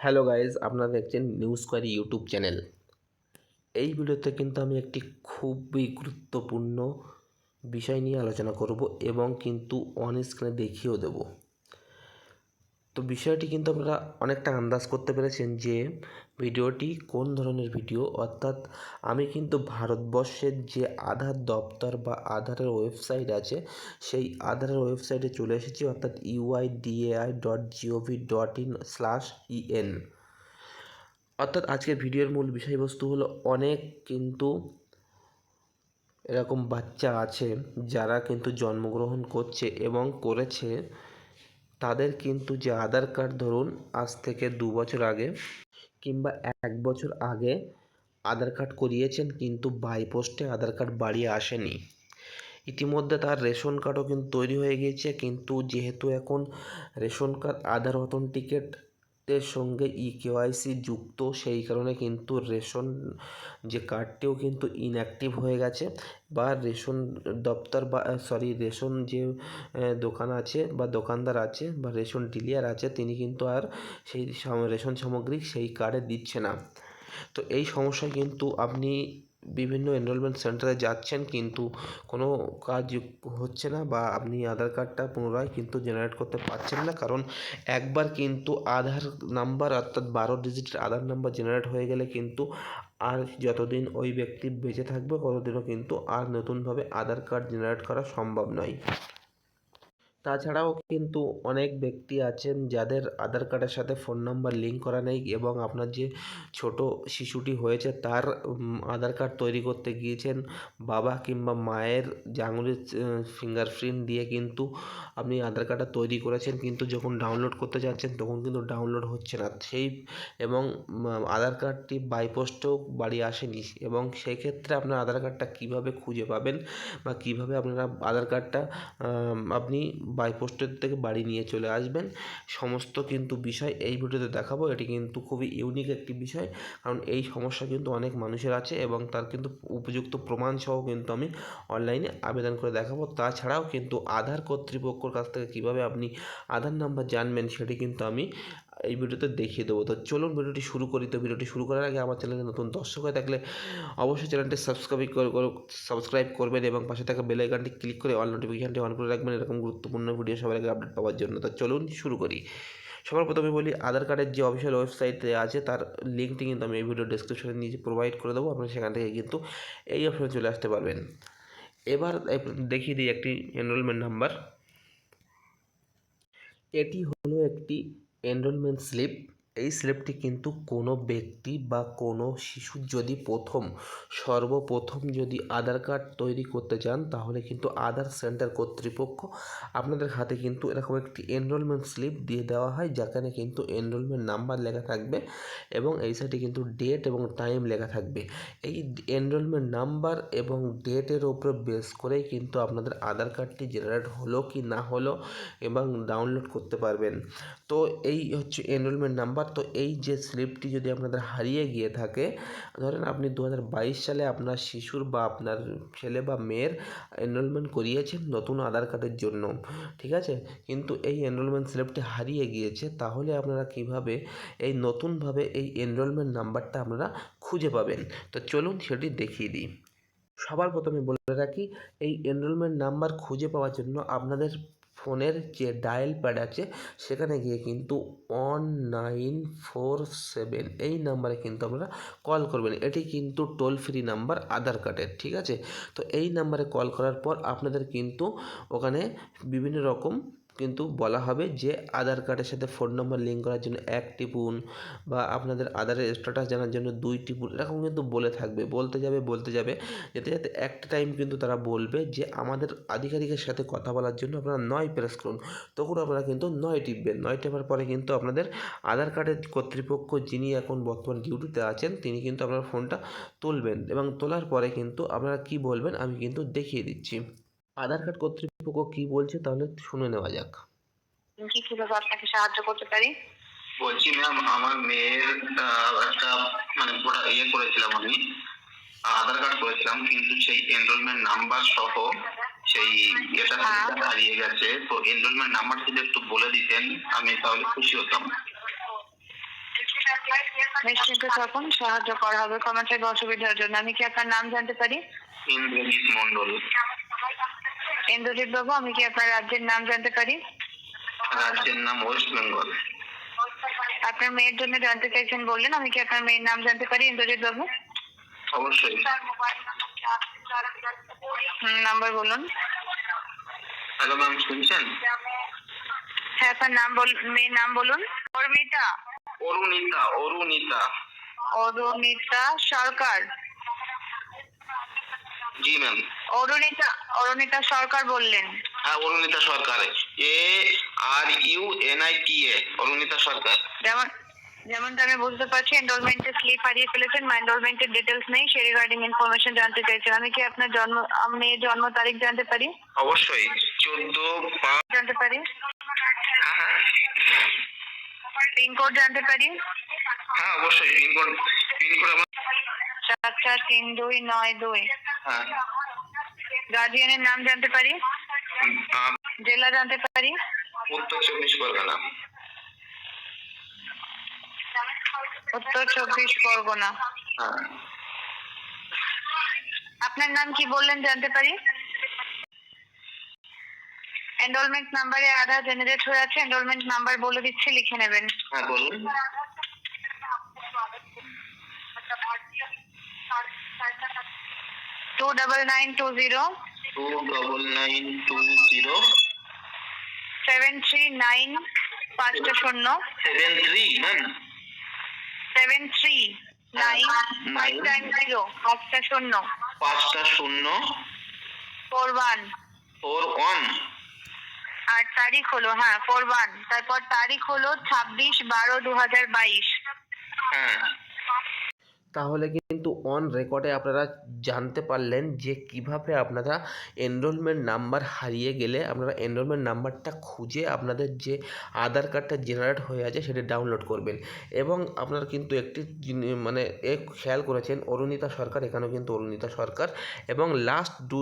Hello guys আপনারা দেখছেন news query YouTube channel. এই ভিডিওতে কিন্তু আমি একটি খুবই গুরুত্বপূর্ণ বিষয় নিয়ে আলোচনা করব এবং কিন্তু অন স্ক্রিনে দেখিয়েও দেব। তো বিষয়টি কিন্তু আপনারা অনেকটা আন্দাজ করতে পেরেছেন যে ভিডিওটি কোন ধরনের ভিডিও? অর্থাৎ আমি কিন্তু ভারতবর্ষের যে আধার দপ্তর বা আধারের ওয়েবসাইট আছে, সেই আধারের ওয়েবসাইটে চলে এসেছি, অর্থাৎ UIDAI dot gov dot in slash EN অর্থাৎ আজকের ভিডিওর মূল বিষয়বস্তু হলো, অনেক কিন্তু এরকম বাচ্চা আছে যারা কিন্তু জন্মগ্রহণ করছে এবং করেছে। তাদের কিন্তু যে আধার কার্ড, ধরুন আজ থেকে দু বছর আগে কিংবা এক বছর আগে আধার কার্ড করিয়েছেন, কিন্তু বাই পোস্টে আধার কার্ড বাড়িয়ে আসেনি। ইতিমধ্যে তার রেশন কার্ডও কিন্তু তৈরি হয়ে গিয়েছে, কিন্তু যেহেতু এখন রেশন কার্ড, আধার অথেন্টিকেটের সঙ্গে ই কেওয়াইসি যুক্ত, সেই কারণে কিন্তু রেশন, যে কার্ডটিও কিন্তু ইনঅ্যাক্টিভ হয়ে গেছে বা রেশন দপ্তর বা সরি রেশন যে দোকান আছে বা দোকানদার আছে বা রেশন ডিলার আছে, তিনি কিন্তু আর সেই রেশন সামগ্রী সেই কার্ডে দিচ্ছে না। তো এই সমস্যায় কিন্তু আপনি বিভিন্ন এনরোলমেন্ট সেন্টারে যাচ্ছেন কিন্তু কোনো কাজ হচ্ছে না বা আপনি আধার কার্ডটা পুনরায় কিন্তু জেনারেট করতে পারছেন না। কারণ একবার কিন্তু আধার নাম্বার অর্থাৎ বারো ডিজিটের আধার নাম্বার জেনারেট হয়ে গেলে কিন্তু আর যতদিন ওই ব্যক্তি বেঁচে থাকবে, ততদিনও কিন্তু আর নতুনভাবে আধার কার্ড জেনারেট করা সম্ভব নয়। তাছাড়াও কিন্তু অনেক ব্যক্তি আছেন যাদের আধার কার্ডের সাথে ফোন নাম্বার লিঙ্ক করা নেই এবং আপনার যে ছোট শিশুটি হয়েছে তার আধার কার্ড তৈরি করতে গিয়েছেন বাবা কিংবা মায়ের যে আঙুলের ফিঙ্গারপ্রিন্ট দিয়ে কিন্তু আপনি আধার কার্ডটা তৈরি করেছেন কিন্তু যখন ডাউনলোড করতে যাচ্ছেন তখন কিন্তু ডাউনলোড হচ্ছে না। সেই, এবং আধার কার্ডটি বাই পোস্টেও বাড়ি আসেনি এবং সেই ক্ষেত্রে আপনার আধার কার্ডটা কীভাবে খুঁজে পাবেন বা কীভাবে আপনারা আধার কার্ডটা আপনি বাই পোস্টের থেকে বাড়ি নিয়ে চলে আসবেন। সমস্ত কিন্তু বিষয় এই ভিডিওতে দেখাবো। এটি কিন্তু খুবই ইউনিক একটি বিষয়, কারণ এই সমস্যা কিন্তু অনেক মানুষের আছে এবং তার কিন্তু উপযুক্ত প্রমাণ সহ কিন্তু আমি অনলাইনে আবেদন করে দেখাবো। তাছাড়াও কিন্তু আধার কর্তৃপক্ষর কাছ থেকে কীভাবে আপনি আধার নাম্বার জানবেন, সেটি কিন্তু আমি এই ভিডিওতে দেখিয়ে দেবো। তো চলুন ভিডিওটি শুরু করি। তো ভিডিওটি শুরু করার আগে আমার চ্যানেলে নতুন দর্শক হয়ে থাকলে অবশ্যই চ্যানেলটি সাবস্ক্রাইব করে সাবস্ক্রাইব করবেন এবং পাশে থাকা বেল আইকনটি ক্লিক করে অল নোটিফিকেশনটি অন করে রাখবেন। এরকম গুরুত্বপূর্ণ ভিডিও সবার আগে আপডেট পাওয়ার জন্য। তো চলুন শুরু করি। সবার প্রথমে বলি, আধার কার্ডের যে অফিসিয়াল ওয়েবসাইটে আছে, তার লিঙ্কটি কিন্তু আমি এই ভিডিও ডিসক্রিপশনে নিচে প্রোভাইড করে দেবো। আপনি সেখান থেকে কিন্তু এই অপশনে চলে আসতে পারবেন। এবার দেখিয়ে দিই একটি এনরোলমেন্ট নাম্বার এটি হলো একটি এনরোলমেন্ট স্লিপ এই স্লিপটি কিন্তু কোনো ব্যক্তি বা কোনো শিশুর যদি প্রথম, সর্বপ্রথম যদি আধার কার্ড তৈরি করতে চান, তাহলে কিন্তু আধার সেন্টার কর্তৃপক্ষ আপনাদের হাতে কিন্তু এরকম একটি এনরোলমেন্ট স্লিপ দিয়ে দেওয়া হয়, যেখানে কিন্তু এনরোলমেন্ট নাম্বার লেখা থাকবে এবং এই সাইডে কিন্তু ডেট এবং টাইম লেখা থাকবে। এই এনরোলমেন্ট নাম্বার এবং ডেটের ওপরে বেস করেই কিন্তু আপনাদের আধার কার্ডটি জেনারেট হলো কি না হলো এবং ডাউনলোড করতে পারবেন। তো এই হচ্ছে এনরোলমেন্ট নাম্বার তো এই যে স্লিপটি যদি আপনাদের হারিয়ে গিয়ে থাকে, ধরেন আপনি দু হাজার বাইশ সালে আপনার শিশুর বা আপনার ছেলে বা মেয়ের এনরোলমেন্ট করিয়েছেন নতুন আধার কার্ডের জন্য, ঠিক আছে? কিন্তু এই এনরোলমেন্ট স্লিপটি হারিয়ে গিয়েছে, তাহলে আপনারা কীভাবে এই নতুনভাবে এই এনরোলমেন্ট নাম্বারটা আপনারা খুঁজে পাবেন? তো চলুন সেটি দেখিয়ে দিই। সবার প্রথমে বলে রাখি, এই এনরোলমেন্ট নাম্বার খুঁজে পাওয়ার জন্য আপনাদের ফোনের যে ডায়াল প্যাড আছে, সেখানে গিয়ে কিন্তু ওয়ান নাইন ফোর সেভেন এই নাম্বারে কিন্তু আপনারা কল করবেন। এটি কিন্তু টোল ফ্রি নাম্বার আধার কার্ডের ঠিক আছে? তো এই নাম্বারে কল করার পর আপনাদের কিন্তু ওখানে বিভিন্ন রকম কিন্তু বলা হবে যে আধার কার্ডের সাথে ফোন নম্বর লিঙ্ক করার জন্য এক টিপুন বা আপনাদের আধারের স্ট্যাটাস জানার জন্য দুই টিপুন, এরকম কিন্তু বলে থাকবে, বলতে যাবে বলতে যাবে, যেতে যেতে একটা টাইম কিন্তু তারা বলবে যে আমাদের আধিকারিকের সাথে কথা বলার জন্য আপনারা নয় প্রেস করুন। তখন আপনারা কিন্তু নয় টিপবেন, নয় টেপার পরে কিন্তু আপনাদের আধার কার্ডের কর্তৃপক্ষ যিনি এখন বর্তমান ডিউটিতে আছেন, তিনি কিন্তু আপনার ফোনটা তুলবেন এবং তোলার পরে কিন্তু আপনারা কি বলবেন আমি কিন্তু দেখিয়ে দিচ্ছি। আধার কার্ড কর্তৃপক্ষ কি বলছে তাহলে শুনে নেওয়া যাক। কি কীভাবে আপনাকে সাহায্য করতে পারি? বলছি ম্যাম আমার মেয়ের একটা মানে ওটা ইয়ে করেছিলাম আমি আধার কার্ড করেছিলাম কিন্তু সেই এনরোলমেন্ট নাম্বার সহ সেই এটা হ্যাঁ। হারিয়ে গেছে। তো এনরোলমেন্ট নাম্বার যদি একটু বলে দিতেন আমি তাহলে খুশি হতাম। নিশ্চিন্ত থাকুন সাহায্য করা হবে। চাইবে অসুবিধার জন্য। আমি কি আপনার নাম জানতে পারি? ইন্দ্রজিৎ মন্ডল ইন্দ্রজিৎ বাবু আমি কি আপনার রাজ্যের নাম জানতে পারি? রাজ্যের নাম ওয়েস্ট বেঙ্গল। আপনার মেয়ের জন্য জানতে চাইছেন বললেন আমি কি আপনার মেয়ের নাম জানতে পারি ইন্দ্রজিৎ বাবু? অবশ্যই। নাম্বার বলুন। হ্যালো ম্যাম শুনছেন? হ্যাঁ আপনার নাম বল মেয়ের নাম বলুন। অর্মিতা অরুণিতা অরুণিতা। অরুণিতা সরকার। জি ম্যাম অরুণিতা অরুণিতা সরকার বললেন। হ্যাঁ Arunita Sarkar. A R U N I T A Arunita Sarkar. যেমন যেমনটা আমি বুঝতে পারছি এনরোলমেন্টের স্লিপ হারিয়ে ফেলেছেন বা এনরোলমেন্টের ডিটেলস নেই সেই রিগার্ডিং ইনফরমেশন জানতে চাইছেন। আমি কি আপনার জন্ম আম- জন্ম তারিখ জানতে পারি? অবশ্যই চোদ্দ পাঁচ জানতে পারি? হ্যাঁ হ্যাঁ। পিনকোড জানতে পারি? হ্যাঁ অবশ্যই পিনকোড পিনকোড আমার চার চার তিন দুই নয় দুই। হ্যাঁ। গার্জিয়ানের নাম জানতে পারি? জেলা জানতে পারি? উত্তর চব্বিশ পরগনা। উত্তর চব্বিশ পরগনা। হ্যাঁ। আপনার নাম কি বললেন জানতে পারি? এনরোলমেন্ট নাম্বারে আধার জেনারেট হয়ে আছে এনরোলমেন্ট নাম্বার বলে দিচ্ছি লিখে নেবেন। হ্যাঁ বলুন। Two double nine two zero two double nine two zero seven three nine পাঁচটা শূন্য seven three seven three nine five nine zero পাঁচটা শূন্য পাঁচটা শূন্য ফোর ওয়ান ফোর ওয়ান আর তারিখ হলো হ্যাঁ ফোর ওয়ান তারপর তারিখ হলো ছাব্বিশ বারো দু হাজার বাইশ। হ্যাঁ। তাহলে কিন্তু অন রেকর্ডে আপনারা জানতে পারলেন যে কীভাবে আপনারা এনরোলমেন্ট নাম্বার হারিয়ে গেলে আপনারা এনরোলমেন্ট নাম্বারটা খুঁজে আপনাদের যে আধার কার্ডটা জেনারেট হয়ে আছে সেটা ডাউনলোড করবেন। এবং আপনারা কিন্তু একটি মানে এ খেয়াল করেছেন অরুণিতা সরকার, এখানেও কিন্তু অরুণিতা সরকার, এবং লাস্ট দু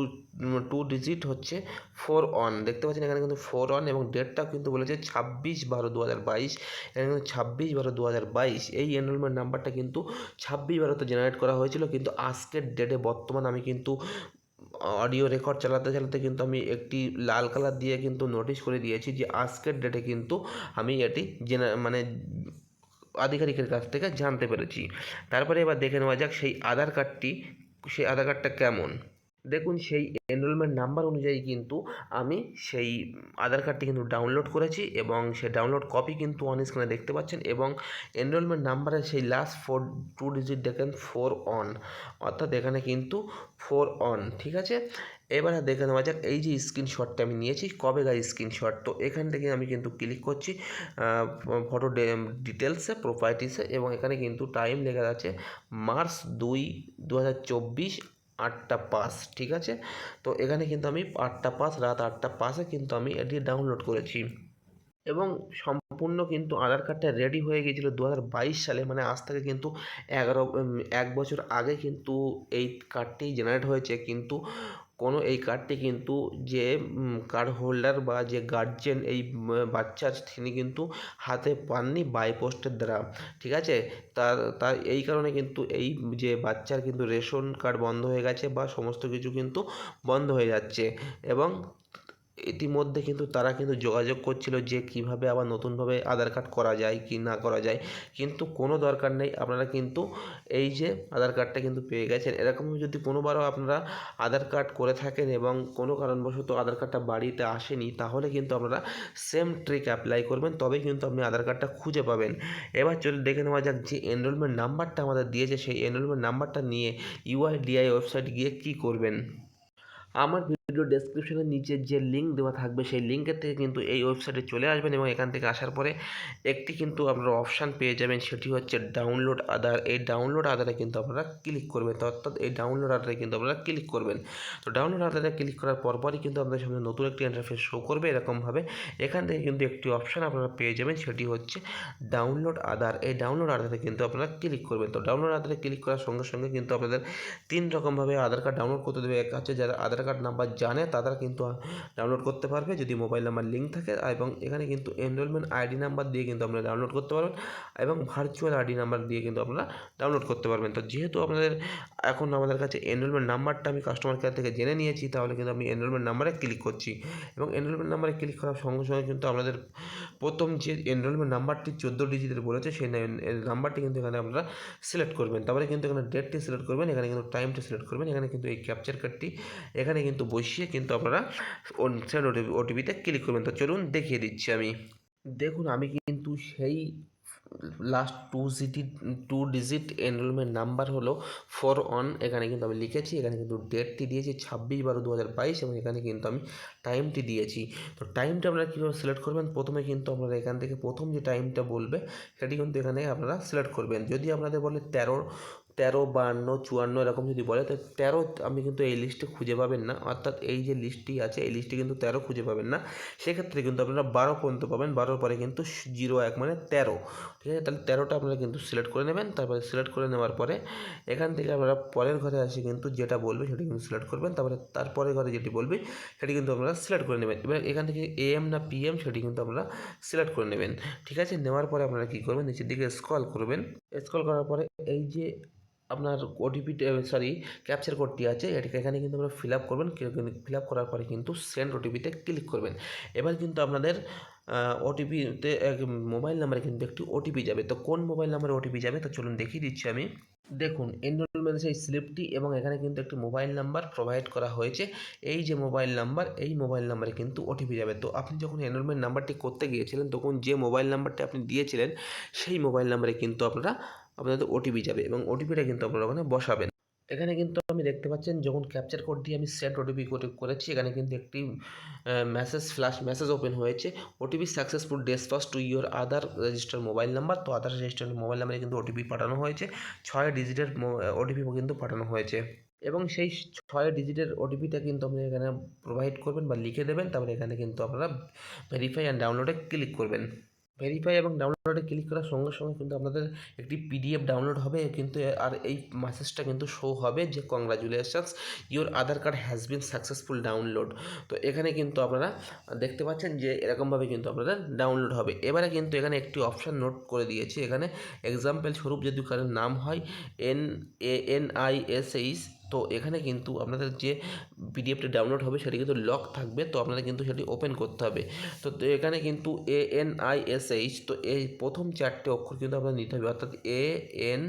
টু ডিজিট হচ্ছে ফোর অন দেখতে পাচ্ছেন এখানে কিন্তু ফোর অন এবং ডেটটাও কিন্তু বলেছে ছাব্বিশ বারো দু হাজার বাইশ। এখানে কিন্তু ছাব্বিশ বারো দু হাজার বাইশ। এই এনরোলমেন্ট নাম্বারটা কিন্তু ছাব্বিশ বারোতে জেনারেট করা হয়েছিল, কিন্তু আজকের ডেটে বর্তমান আমি কিন্তু অডিও রেকর্ড চালাতে চালাতে কিন্তু আমি একটি লাল কালার দিয়ে কিন্তু নোটিশ করে দিয়েছি যে আজকের ডেটে কিন্তু আমি এটি জেনে মানে আধিকারিকের কাছ থেকে জানতে পেরেছি। তারপরে এবার দেখে নেওয়া যাক সেই আধার কার্ডটি সেই আধার কার্ডটা কেমন। দেখুন, সেই এনরোলমেন্ট নাম্বার অনুযায়ী কিন্তু আমি সেই আধার কার্ডটি কিন্তু ডাউনলোড করেছি এবং সেই ডাউনলোড কপি কিন্তু অন স্ক্রিনে দেখতে পাচ্ছেন এবং এনরোলমেন্ট নাম্বারের সেই লাস্ট ফোর টু ডিজিট দেখেন ফোর অন অর্থাৎ এখানে কিন্তু ফোর অন ঠিক আছে? এবারে দেখে নেওয়া যাক, এই যে স্ক্রিনশটটা আমি নিয়েছি কবেকার স্ক্রিনশট তো এখান থেকে আমি কিন্তু ক্লিক করছি ফটো ডিটেলসে প্রোপার্টিসে এবং এখানে কিন্তু টাইম লেখা আছে মার্চ দুই দু আটটা পাস ঠিক আছে? তো এখানে কিন্তু আমি আটটা পাস রাত আটটা পাসে কিন্তু আমি এটি ডাউনলোড করেছি। এবং সম্পূর্ণ কিন্তু আধার কার্ডটা রেডি হয়ে গিয়েছিল দু সালে মানে আজ থেকে কিন্তু এগারো এক বছর আগে কিন্তু এই কার্ডটি জেনারেট হয়েছে। কিন্তু কোনো এই কার্ডটি কিন্তু যে কার্ড হোল্ডার বা যে গার্জেন এই বাচ্চার তিনি কিন্তু হাতে পাননি বাই পোস্টের দ্বারা, ঠিক আছে? তার তার এই কারণে কিন্তু এই যে বাচ্চার কিন্তু রেশন কার্ড বন্ধ হয়ে গেছে বা সমস্ত কিছু কিন্তু বন্ধ হয়ে যাচ্ছে। এবং ইতিমধ্যে কিন্তু তারা কিন্তু যোগাযোগ করছিল যে কীভাবে আবার নতুনভাবে আধার কার্ড করা যায় কি না করা যায়। কিন্তু কোনো দরকার নেই, আপনারা কিন্তু এই যে আধার কার্ডটা কিন্তু পেয়ে গেছেন। এরকম যদি কোনোবারও আপনারা আধার কার্ড করে থাকেন এবং কোনো কারণবশত আধার কার্ডটা বাড়িতে আসেনি, তাহলে কিন্তু আপনারা সেম ট্রিক অ্যাপ্লাই করবেন, তবেই কিন্তু আপনি আধার কার্ডটা খুঁজে পাবেন। এবার চলে দেখে নেওয়া যাক যে এনরোলমেন্ট নাম্বারটা আমাদের দিয়েছে, সেই এনরোলমেন্ট নাম্বারটা নিয়ে ইউআইডিআই ওয়েবসাইট গিয়ে কী করবেন। আমার ভিডিও ডেসক্রিপশনের নিচে যে লিঙ্ক দেওয়া থাকবে, সেই লিঙ্কের থেকে কিন্তু এই ওয়েবসাইটে চলে আসবেন এবং এখান থেকে আসার পরে একটি কিন্তু আপনারা অপশান পেয়ে যাবেন, সেটি হচ্ছে ডাউনলোড আধার এই ডাউনলোড আধারে কিন্তু আপনারা ক্লিক করবেন, অর্থাৎ এই ডাউনলোড আধারে কিন্তু আপনারা ক্লিক করবেন। তো ডাউনলোড আধারে ক্লিক করার পরপরই কিন্তু আপনাদের সামনে নতুন একটি ইন্টারফেস শো করবে এরকমভাবে এখান থেকে কিন্তু একটি অপশান আপনারা পেয়ে যাবেন, সেটি হচ্ছে ডাউনলোড আধার এই ডাউনলোড আধারে কিন্তু আপনারা ক্লিক করবেন। তো ডাউনলোড আধারে ক্লিক করার সঙ্গে সঙ্গে কিন্তু আপনাদের তিন রকমভাবে আধার কার্ড ডাউনলোড করতে দেবে। এক হচ্ছে যারা আধার কার্ড নাম্বার জানে তারা কিন্তু ডাউনলোড করতে পারবে যদি মোবাইল নাম্বার লিঙ্ক থাকে এবং এখানে কিন্তু এনরোলমেন্ট আইডি নাম্বার দিয়ে কিন্তু আপনারা ডাউনলোড করতে পারবেন এবং ভার্চুয়াল আইডি নাম্বার দিয়ে কিন্তু আপনারা ডাউনলোড করতে পারবেন। তো যেহেতু আপনাদের এখন আমাদের কাছে এনরোলমেন্ট নাম্বারটা আমি কাস্টমার কেয়ার থেকে জেনে নিয়েছি, তাহলে কিন্তু আমি এনরোলমেন্ট নাম্বারে ক্লিক করছি এবং এনরোলমেন্ট নাম্বারে ক্লিক করার সঙ্গে সঙ্গে কিন্তু আপনাদের প্রথম যে এনরোলমেন্ট নাম্বারটি চোদ্দ ডিজিটের বলেছে, সেই নাম্বারটি কিন্তু এখানে আপনারা সিলেক্ট করবেন। তারপরে কিন্তু এখানে ডেটটি সিলেক্ট করবেন, এখানে কিন্তু টাইমটা সিলেক্ট করবেন, এখানে কিন্তু এই ক্যাপচার কার্ডটি এখানে কিন্তু বসিয়ে কিন্তু আপনারা সেন্ড ওটিপিতে ক্লিক করবেন। তো চলুন দেখিয়ে দিচ্ছি আমি। দেখুন, আমি কিন্তু সেই last two city two digit enrolment number হলো ফোর ওয়ান এখানে কিন্তু আমি লিখেছি, এখানে কিন্তু ডেটটি দিয়েছি ছাব্বিশ বারো দু হাজার বাইশ এবং এখানে কিন্তু আমি টাইমটি দিয়েছি। তো টাইমটা আপনারা কীভাবে সিলেক্ট করবেন? প্রথমে কিন্তু আপনারা এখান থেকে প্রথম যে টাইমটা বলবে, সেটি কিন্তু এখানে আপনারা সিলেক্ট করবেন। যদি আপনাদের বলে তেরো তেরো, বান্ন, চুয়ান্ন এরকম যদি বলে, তো তেরো আমি কিন্তু এই লিস্টে খুঁজে পাবেন না। অর্থাৎ এই যে লিস্টটি আছে, এই লিস্টে কিন্তু তেরো খুঁজে পাবেন না। সেক্ষেত্রে কিন্তু আপনারা বারো পর্যন্ত পাবেন। বারোর পরে কিন্তু জিরো এক মানে তেরো। ঠিক আছে? তাহলে তেরোটা আপনারা কিন্তু সিলেক্ট করে নেবেন। তারপরে সিলেক্ট করে নেওয়ার পরে এখান থেকে আপনারা পরের ঘরে আসে কিন্তু যেটা বলবে, সেটি কিন্তু সিলেক্ট করবেন। তারপরে তারপরের ঘরে যেটি বলবে, সেটি কিন্তু আপনারা সিলেক্ট করে নেবেন। এবার এখান থেকে এএম না পিএম সেটি কিন্তু আপনারা সিলেক্ট করে নেবেন। ঠিক আছে? নেওয়ার পরে আপনারা কী করবেন? নিচের দিকে স্ক্রল করবেন। স্ক্রল করার পরে এই যে আপনার ওটিপি সরি ক্যাপচার কোডটি আছে, এটাকে এখানে কিন্তু আপনারা ফিল আপ করবেন ফিল আপ করার পরে কিন্তু সেন্ড ওটিপিতে ক্লিক করবেন। এবার কিন্তু আপনাদের ওটিপিতে এক মোবাইল নাম্বারে কিন্তু একটি ওটিপি যাবে। তো কোন মোবাইল নাম্বারে ওটিপি যাবে? তো চলুন দেখিয়ে দিচ্ছি আমি। দেখুন এনরোলমেন্ট সেই স্লিপটি এবং এখানে কিন্তু একটি মোবাইল নাম্বার প্রোভাইড করা হয়েছে। এই যে মোবাইল নাম্বার এই মোবাইল নাম্বারে কিন্তু ওটিপি যাবে। তো আপনি যখন এনরোলমেন্ট নাম্বারটি করতে গিয়েছিলেন, তখন যে মোবাইল নাম্বারটি আপনি দিয়েছিলেন, সেই মোবাইল নাম্বারে কিন্তু আপনারা আপনাদের ওটিপি যাবে এবং ওটিপিটা কিন্তু আপনারা ওখানে বসাবেন। এখানে কিন্তু আমি দেখতে পাচ্ছেন যখন ক্যাপচার কোড দিয়ে আমি সেট ওটিপি করেছি, এখানে কিন্তু একটি মেসেজ ফ্ল্যাশ মেসেজ ওপেন হয়েছে। OTP successful despatch to your Aadhaar register mobile number তো আদার রেজিস্টার মোবাইল নাম্বারে কিন্তু ওটিপি পাঠানো হয়েছে। ছয় ডিজিটের ওটিপি কিন্তু পাঠানো হয়েছে। এবং সেই ছয় ডিজিটের ওটিপিটা কিন্তু আপনি এখানে প্রোভাইড করবেন বা লিখে দেবেন। তারপরে এখানে কিন্তু আপনারা ভেরিফাই অ্যান্ড ডাউনলোডে ক্লিক করবেন। ভেরিফাই এবং ডাউনলোডে ক্লিক করার সঙ্গে সঙ্গে কিন্তু আপনাদের একটি পিডিএফ ডাউনলোড হবে, কিন্তু আর এই মেসেজটা কিন্তু শো হবে যে congratulations your Aadhaar card has been successful download তো এখানে কিন্তু আপনারা দেখতে পাচ্ছেন যে এরকমভাবে কিন্তু আপনাদের ডাউনলোড হবে। এবারে কিন্তু এখানে একটি অপশান নোট করে দিয়েছি। এখানে এক্সাম্পল স্বরূপ যদি কারোর নাম হয় N A N I S H তো এখানে কিন্তু আপনাদের যে পিডিএফটি ডাউনলোড হবে সেটি কিন্তু লক থাকবে, তো আপনাদের কিন্তু সেটি ওপেন করতে হবে। তো এখানে কিন্তু A N I S H তো এই প্রথম চারটে অক্ষর কিন্তু আপনাদের নিতে হবে, অর্থাৎ এ এন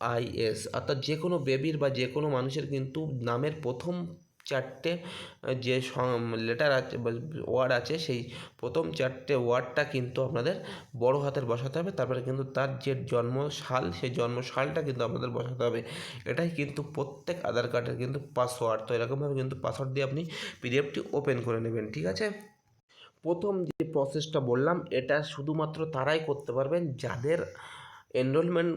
আই এস অর্থাৎ যে কোনো বেবির বা যে কোনো মানুষের কিন্তু নামের প্রথম চারটে যে লেটার আছে ওয়ার্ড আছে, সেই প্রথম চারটে ওয়ার্ডটা কিন্তু আপনাদের বড় হাতের বসাতে হবে। তারপরে কিন্তু তার যে জন্ম সাল সেই জন্ম সালটা কিন্তু আপনাদের বসাতে হবে। এটাই কিন্তু প্রত্যেক আধার কার্ডের কিন্তু পাসওয়ার্ড তো এরকমভাবে কিন্তু পাসওয়ার্ড দিয়ে আপনি পিডিএফটি ওপেন করে নেবেন, ঠিক আছে? প্রথম যে প্রসেসটা বললাম, এটা শুধুমাত্র তারাই করতে পারবেন যাদের এনরোলমেন্ট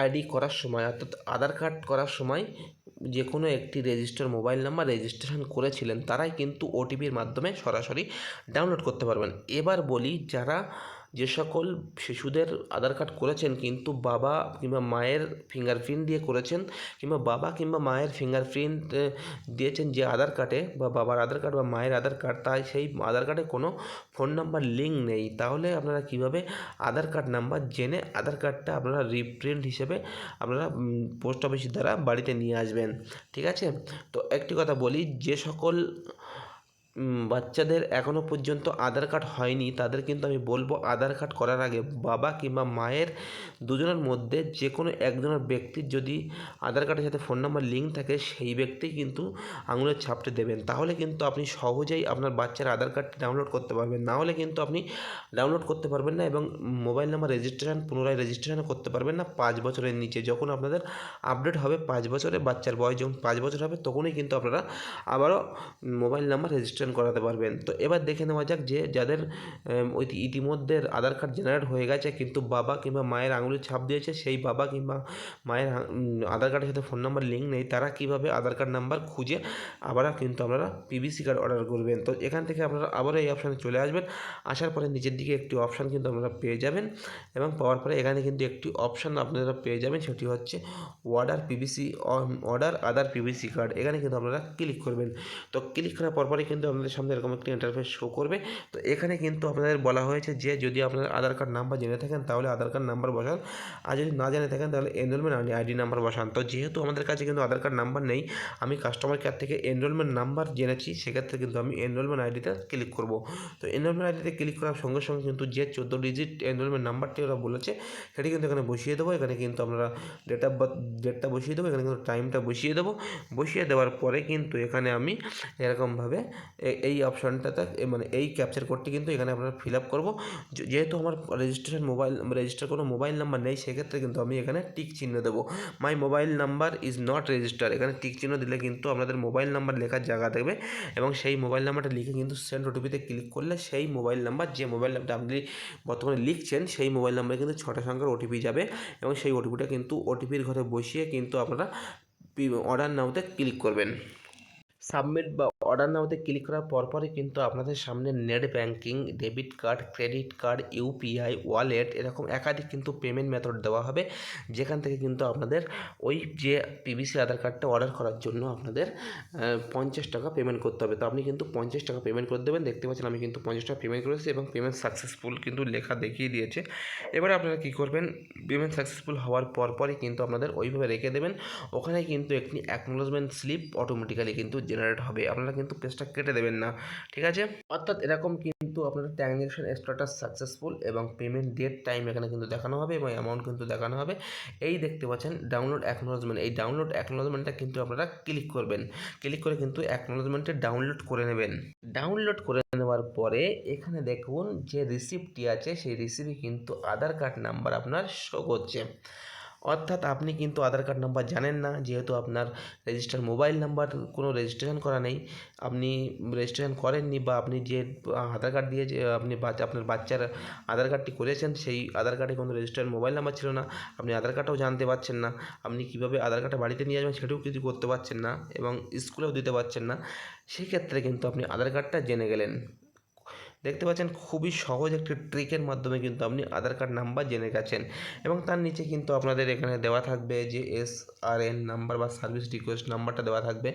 আইডি করার সময়, অর্থাৎ আধার কার্ড করার সময় যে কোনো একটি রেজিস্টার মোবাইল নাম্বার রেজিস্ট্রেশন করেছিলেন, তারাই কিন্তু ওটিপির মাধ্যমে সরাসরি ডাউনলোড করতে পারবেন। এবার বলি, যারা যে সকল শিশুদের আধার কার্ড করেছেন কিন্তু বাবা কিংবা মায়ের ফিঙ্গারপ্রিন্ট দিয়ে করেছেন কিংবা বাবা কিংবা মায়ের ফিঙ্গারপ্রিন্ট দিয়েছেন যে আধার কার্ডে বা বাবার আধার কার্ড বা মায়ের আধার কার্ড তাই সেই আধার কার্ডে কোনো ফোন নাম্বার লিঙ্ক নেই। তাহলে আপনারা কীভাবে আধার কার্ড নাম্বার জেনে আধার কার্ডটা আপনারা রিপ্রিন্ট হিসেবে আপনারা পোস্ট অফিসের দ্বারা বাড়িতে নিয়ে আসবেন। ঠিক আছে? তো একটি কথা বলি, যে সকল বাচ্চাদের এখনও পর্যন্ত আধার কার্ড হয়নি, তাদের কিন্তু আমি বলব আধার কার্ড করার আগে বাবা কিংবা মায়ের দুজনের মধ্যে যে কোনো একজনের ব্যক্তির যদি আধার কার্ডের সাথে ফোন নাম্বার লিঙ্ক থাকে, সেই ব্যক্তি কিন্তু আঙুলের ছাপটা দেবেন। তাহলে কিন্তু আপনি সহজেই আপনার বাচ্চার আধার কার্ডটি ডাউনলোড করতে পারবেন। না হলে কিন্তু আপনি ডাউনলোড করতে পারবেন না এবং মোবাইল নাম্বার রেজিস্ট্রেশন পুনরায় রেজিস্ট্রেশন করতে পারবেন না পাঁচ বছরের নিচে। যখন আপনাদের আপডেট হবে পাঁচ বছরে, বাচ্চার বয়স যখন পাঁচ বছর হবে, তখনই কিন্তু আপনারা আবারও মোবাইল নাম্বার রেজিস্টার রেজিস্ট্রেশন করাতে পারবেন। তো এবার দেখে নেওয়া যাক যে যাদের ইতিমধ্যে আধার কার্ড জেনারেট হয়ে গেছে কিন্তু বাবা কিংবা মায়ের আঙুলের ছাপ দিয়েছে, সেই বাবা কিংবা মায়ের আধার কার্ডের সাথে ফোন নাম্বার লিঙ্ক নেই, তারা কীভাবে আধার কার্ড নাম্বার খুঁজে আবার কিন্তু আপনারা পিবিসি কার্ড অর্ডার করবেন। তো এখান থেকে আপনারা আবারও এই অপশানে চলে আসবেন। আসার পরে নিচের দিকে একটি অপশান কিন্তু আপনারা পেয়ে যাবেন এবং পাওয়ার পরে এখানে কিন্তু একটি অপশান আপনারা পেয়ে যাবেন, সেটি হচ্ছে order PVC order Aadhaar PVC card এখানে কিন্তু আপনারা ক্লিক করবেন। তো ক্লিক করার পরপরই কিন্তু আপনাদের সামনে এরকম একটি ইন্টারফেস শো করবে। তো এখানে কিন্তু আপনাদের বলা হয়েছে যে, যদি আপনার আধার কার্ড নাম্বার জেনে থাকেন, তাহলে আধার কার্ড নাম্বার বসান। আর যদি না জেনে থাকেন, তাহলে এনরোলমেন্ট আইডি নাম্বার বসান। তো যেহেতু আমাদের কাছে কিন্তু আধার কার্ড নাম্বার নেই, আমি কাস্টমার কেয়ার থেকে এনরোলমেন্ট নাম্বার জেনেছি, সেক্ষেত্রে কিন্তু আমি এনরোলমেন্ট আইডিতে ক্লিক করব। তো এনরোলমেন্ট আইডিতে ক্লিক করার সঙ্গে সঙ্গে কিন্তু যে চোদ্দ ডিজিট এনরোলমেন্ট নাম্বারটি ওরা বলেছে, সেটি কিন্তু এখানে বসিয়ে দেবো। এখানে কিন্তু আপনারা ডেট অফ বার্থ ডেটটা বসিয়ে দেবো। এখানে কিন্তু টাইমটা বসিয়ে দেবো। বসিয়ে দেওয়ার পরে কিন্তু এখানে আমি এরকমভাবে এই অপশানটাতে মানে এই ক্যাপচার কোডটি কিন্তু এখানে আপনারা ফিল আপ করব। যেহেতু আমার রেজিস্ট্রেশন মোবাইল রেজিস্টার কোনো মোবাইল নাম্বার নেই, সেক্ষেত্রে কিন্তু আমি এখানে টিক চিহ্ন দেবো। My mobile number is not register এখানে টিক চিহ্ন দিলে কিন্তু আপনাদের মোবাইল নাম্বার লেখার জায়গা থাকবে এবং সেই মোবাইল নাম্বারটা লিখে কিন্তু সেন্ড ওটিপিতে ক্লিক করলে সেই মোবাইল নাম্বার যে মোবাইল নাম্বারটা আপনি বর্তমানে লিখছেন, সেই মোবাইল নাম্বারে কিন্তু ছটা সংখ্যার ওটিপি যাবে এবং সেই ওটিপিটা কিন্তু ওটিপির ঘরে বসিয়ে কিন্তু আপনারা অর্ডার নাওতে ক্লিক করবেন। সাবমিট বা অর্ডার নাওতে ক্লিক করার পরপরই কিন্তু আপনাদের সামনে net banking debit card, credit card, UPI, wallet এরকম একাধিক কিন্তু পেমেন্ট মেথড দেওয়া হবে। যেখান থেকে কিন্তু আপনাদের ওই যে পিবিসি আধার কার্ডটা অর্ডার করার জন্য আপনাদের পঞ্চাশ টাকা পেমেন্ট করতে হবে। তো আপনি কিন্তু পঞ্চাশ টাকা পেমেন্ট করে দেবেন। দেখতে পাচ্ছেন আমি কিন্তু পঞ্চাশ টাকা পেমেন্ট করেছি এবং পেমেন্ট সাকসেসফুল কিন্তু লেখা দেখিয়ে দিয়েছে। এবারে আপনারা কী করবেন? পেমেন্ট সাকসেসফুল হওয়ার পরপরই কিন্তু আপনাদের ওইভাবে রেখে দেবেন। ওখানে কিন্তু একটি অ্যাকনোলজমেন্ট স্লিপ অটোমেটিক্যালি কিন্তু জেনারেট হবে। আপনারা কিন্তু পেজটা কেটে দেবেন না, ঠিক আছে? অর্থাৎ এরকম কিন্তু আপনাদের ট্রানজ্যাকশন স্ট্যাটাস সাকসেসফুল এবং পেমেন্ট ডেট টাইম এখানে কিন্তু দেখানো হবে এবং অ্যামাউন্ট কিন্তু দেখানো হবে। এই দেখতে পাচ্ছেন ডাউনলোড অ্যাকনোলজমেন্ট এই ডাউনলোড অ্যাকনোলজমেন্টটা কিন্তু আপনারা ক্লিক করবেন। ক্লিক করে কিন্তু অ্যাকনোলজমেন্টে ডাউনলোড করে নেবেন। ডাউনলোড করে নেওয়ার পরে এখানে দেখুন যে রিসিপ্টটি আছে, সেই রিসিপি কিন্তু আধার কার্ড নাম্বার আপনার শো করছে। অর্থাৎ আপনি কিন্তু আধার কার্ড নাম্বার জানেন না, যেহেতু আপনার রেজিস্টার মোবাইল নাম্বার কোনো রেজিস্ট্রেশন করা নেই। আপনি রেজিস্ট্রেশন করেননি বা আপনি যে আধার কার্ড দিয়ে যে, আপনি বাচ্চা আপনার বাচ্চার আধার কার্ডটি করেছেন, সেই আধার কার্ডে কোনো রেজিস্টার মোবাইল নাম্বার ছিল না। আপনি আধার কার্ডটাও জানতে পারছেন না। আপনি কীভাবে আধার কার্ডটা বাড়িতে নিয়ে যাবেন সেটাও কিছু করতে পারছেন না এবং স্কুলেও দিতে পারছেন না। সেক্ষেত্রে কিন্তু আপনি আধার কার্ডটা জেনে গেলেন। দেখতে পাচ্ছেন খুবই সহজ একটি ট্রিকের মাধ্যমে কিন্তু আপনি আধার কার্ড নাম্বার জেনে গেছেন এবং তার নিচে কিন্তু আপনাদের এখানে দেওয়া থাকবে যে এস আর এন নাম্বার বা সার্ভিস রিকোয়েস্ট নাম্বারটা দেওয়া থাকবে।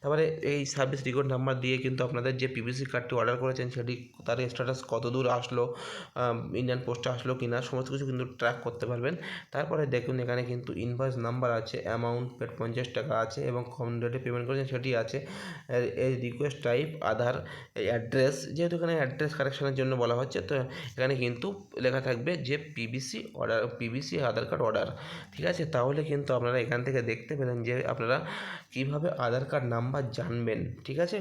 তারপরে এই সার্ভিস রিকোয়েস্ট নাম্বার দিয়ে কিন্তু আপনাদের যে পিভিসি কার্ডটি অর্ডার করেছেন সেটি তার স্ট্যাটাস কত দূর আসলো ইন্ডিয়ান পোস্টে আসলো কি না সমস্ত কিছু কিন্তু ট্র্যাক করতে পারবেন। তারপরে দেখুন এখানে কিন্তু ইনভয়েস নাম্বার আছে অ্যামাউন্ট পেড পঞ্চাশ টাকা আছে এবং কম ডেটে পেমেন্ট করেছেন সেটি আছে। এই রিকোয়েস্ট টাইপ আধার অ্যাড্রেস যেহেতু এখানে অ্যাড্রেস কারেকশনের জন্য বলা হচ্ছে। তো এখানে কিন্তু লেখা থাকবে যে PVC order PVC Aadhaar card order ঠিক আছে? তাহলে কিন্তু আপনারা এখান থেকে দেখতে পেলেন যে আপনারা কীভাবে আধার কার্ড নাম্বার জানবেন। ঠিক আছে?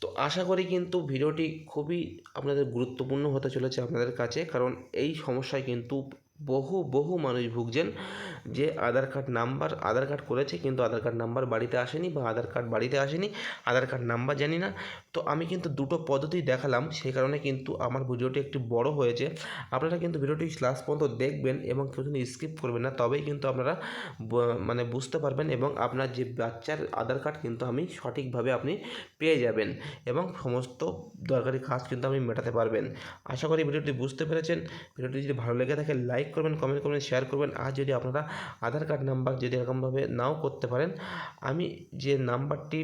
তো আশা করি কিন্তু ভিডিওটি খুবই আপনাদের গুরুত্বপূর্ণ হতে চলেছে আপনাদের কাছে। কারণ এই সমস্যায় কিন্তু বহু বহু মানুষ ভুগছেন। যে Aadhaar card number Aadhaar card করেছে কিন্তু আধার কার্ড নাম্বার বাড়িতে আসেনি বা আধার কার্ড বাড়িতে আসেনি, আধার কার্ড নাম্বার জানি না। তো আমি কিন্তু দুটো পদ্ধতি দেখালাম, সেই কারণে কিন্তু আমার ভিডিওটি একটু বড় হয়েছে। আপনারা কিন্তু ভিডিওটি লাস্ট পর্যন্ত দেখবেন এবং কেউ যদি স্কিপ করবেন না, তবেই কিন্তু আপনারা মানে বুঝতে পারবেন এবং আপনার যে বাচ্চার আধার কার্ড কিন্তু আমি সঠিকভাবে আপনি পেয়ে যাবেন এবং সমস্ত দরকারি কাজ কিন্তু আপনি মেটাতে পারবেন। আশা করি ভিডিওটি বুঝতে পেরেছেন। ভিডিওটি যদি ভালো লেগে থাকে লাইক করবেন কমেন্ট করবেন শেয়ার করবেন। আর যদি আপনারা আধার কার্ড নাম্বার যদি এরকমভাবে নাও করতে পারেন, আমি যে নাম্বারটি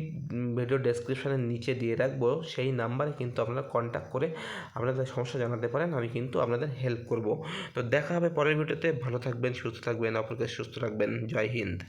ভিডিও ডেসক্রিপশানের নিচে দিয়ে রাখব, সেই নাম্বারে কিন্তু আপনারা কন্ট্যাক্ট করে আপনাদের সমস্যা জানাতে পারেন, আমি কিন্তু আপনাদের হেল্প করব। তো দেখা হবে পরের ভিডিওতে, ভালো থাকবেন, সুস্থ থাকবেন, অপরকে সুস্থ রাখবেন, জয় হিন্দ।